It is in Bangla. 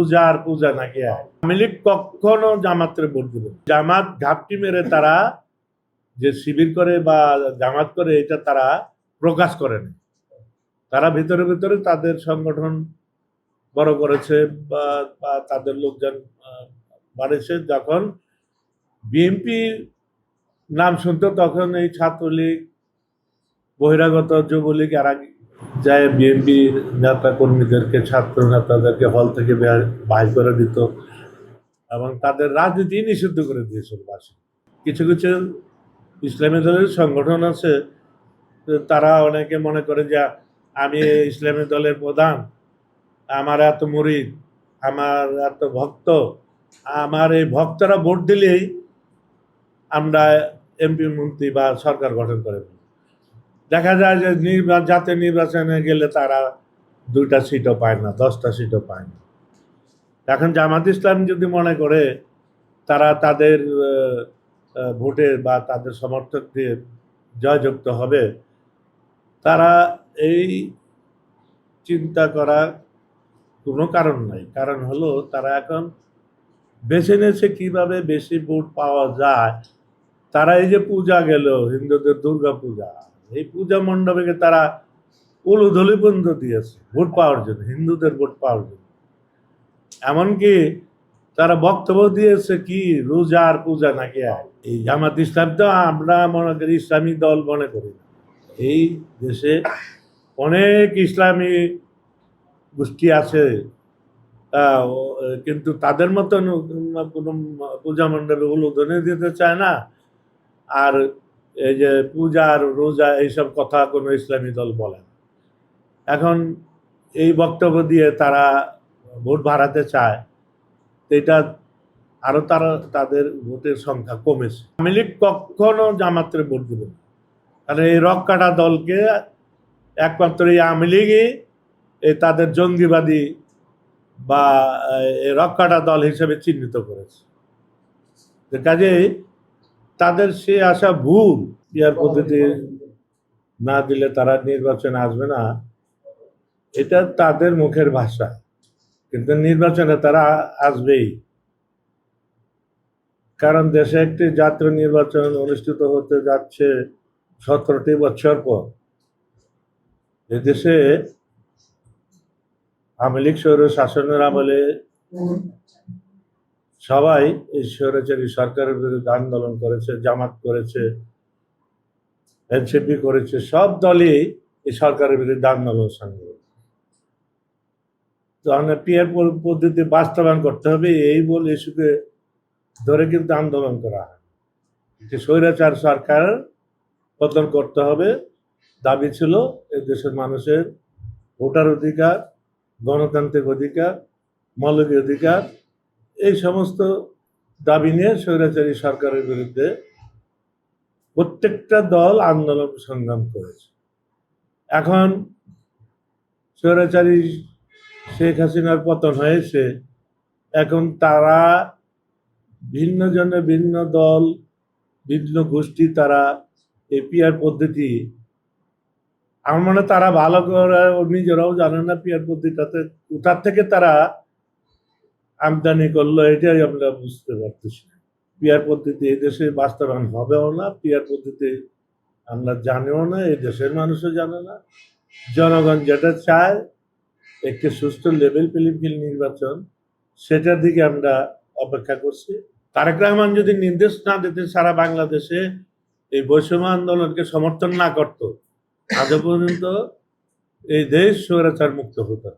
রোজা আর পূজা নাকি আওয়ামী লীগ কখনো জামাতের ভোট দেবে জামাত ঘাপটি মেরে তারা যে শিবির করে বা জামাত করে, এটা তারা প্রকাশ করে না। তারা ভিতরে ভিতরে তাদের সংগঠন বড় করেছে বা তাদের লোকজন বাড়েছে যখন বিএনপি নাম শুনতো, তখন এই ছাত্রলীগ, বহিরাগত যুবলীগ, এরা যায় বিএনপি নেতা কর্মীদেরকে ছাত্র নেতাদেরকে হল থেকে বাইর করে দিত এবং তাদের রাজনীতি নিষিদ্ধ করে দিয়েছিল বাসে কিছু কিছু ইসলামী দলের সংগঠন আছে, তারা অনেকে মনে করে যে, আমি ইসলামী দলের প্রধান, আমার এত মুরিদ, আমার এত ভক্ত, আমার এই ভক্তরা ভোট দিলেই আমরা এমপি মন্ত্রী বা সরকার গঠন করে। দেখা যায় যে নির্বাচন জাতীয় নির্বাচনে গেলে তারা দুইটা সিটও পায় না, দশটা সিটও পায় না। এখন জামাত ইসলাম যদি মনে করে তারা তাদের ভোটে বা তাদের সমর্থকদের জয়যুক্ত হবে, তারা এই চিন্তা করা কোনো কারণ নাই। কারণ হলো তারা এখন বেছে নিয়েছে কীভাবে বেশি ভোট পাওয়া যায়। তারা এই যে পূজা গেল, হিন্দুদের দুর্গা পূজা এই পূজা মণ্ডপে তারা উলুধলি পর্যন্ত দিয়েছে ভোট পাওয়ার জন্য হিন্দুদের ভোট পাওয়ার জন্য। এমনকি তারা বক্তব্য দিয়েছে কি রোজা আর পূজা নাকি আর এই জামাত ইসলাম তো আমরা মনে করি ইসলামী দল মনে করি না। এই দেশে অনেক ইসলামী গোষ্ঠী আছে কিন্তু তাদের মতন কোনো পূজা মণ্ডপে উলুধনে দিতে চায় না। আর এই যে পূজা আর রোজা এইসব কথা কোনো ইসলামী দল বলে এখন এই বক্তব্য দিয়ে তারা ভোট ভাড়াতে চায় এটা আরও তারা তাদের ভোটের সংখ্যা কমেছে। আওয়ামী লীগ কখনো জামাতের ভোট দেবে না। কারণ এই রক কাটা দলকে একমাত্র এই আওয়ামী লীগই এই তাদের জঙ্গিবাদী বা এই রক কাটা দল হিসেবে চিহ্নিত করেছে। কাজেই তাদের সে আশা ভুল। ইয়ার পদ্ধতি না দিলে তারা নির্বাচনে আসবে না, এটা তাদের মুখের ভাষা। কিন্তু নির্বাচনে তারা আসবেই। কারণ দেশে একটি জাতীয় নির্বাচন অনুষ্ঠিত হতে যাচ্ছে সতেরোটি বছর পর। এদেশে আওয়ামী লীগ সৌর শাসনের আমলে সবাই এই স্বৈরাচারী সরকারের বিরুদ্ধে আন্দোলন করেছে, জামাত করেছে এনসিপি করেছে, সব দলই এই সরকারের বিরুদ্ধে আন্দোলন সংগ্রাম তাহলে পিয়ার পদ্ধতি বাস্তবায়ন করতে হবে, এই বলে ইস্যুকে ধরে কিন্তু আন্দোলন করা হয়। যে স্বৈরাচার সরকার পতন করতে হবে, দাবি ছিল এই দেশের মানুষের ভোটার অধিকার, গণতান্ত্রিক অধিকার, মৌলিক অধিকার, এই সমস্ত দাবি নিয়ে স্বৈরাচারী সরকারের বিরুদ্ধে প্রত্যেকটা দল আন্দোলন সংগ্রাম করেছে। এখন স্বৈরাচারী শেখ হাসিনার পতন হয়েছে, এখন তারা ভিন্ন জনে ভিন্ন দল, ভিন্ন গোষ্ঠী তারা এপিআর পদ্ধতি, আমার মনে তারা ভালো করে নিজেরাও জানে না পিয়ার পদ্ধতিটাতে, কোথার থেকে তারা আমদানি করল, এটাই আমরা বুঝতে পারতেছি না। পিয়ার পদ্ধতি দেশে বাস্তবায়ন হবেও না, পিয়ার পদ্ধতি আমরা জানিও না, এই দেশের মানুষও জানে না জনগণ যেটা চায়, একটি সুস্থ লেভেল ফিল্ড নির্বাচন, সেটার দিকে আমরা অপেক্ষা করছি তারেক রহমান যদি নির্দেশ না দিতেন সারা বাংলাদেশে এই বৈষম্য আন্দোলনকে সমর্থন না করত আজও পর্যন্ত এই দেশ স্বৈরাচার মুক্ত হতো।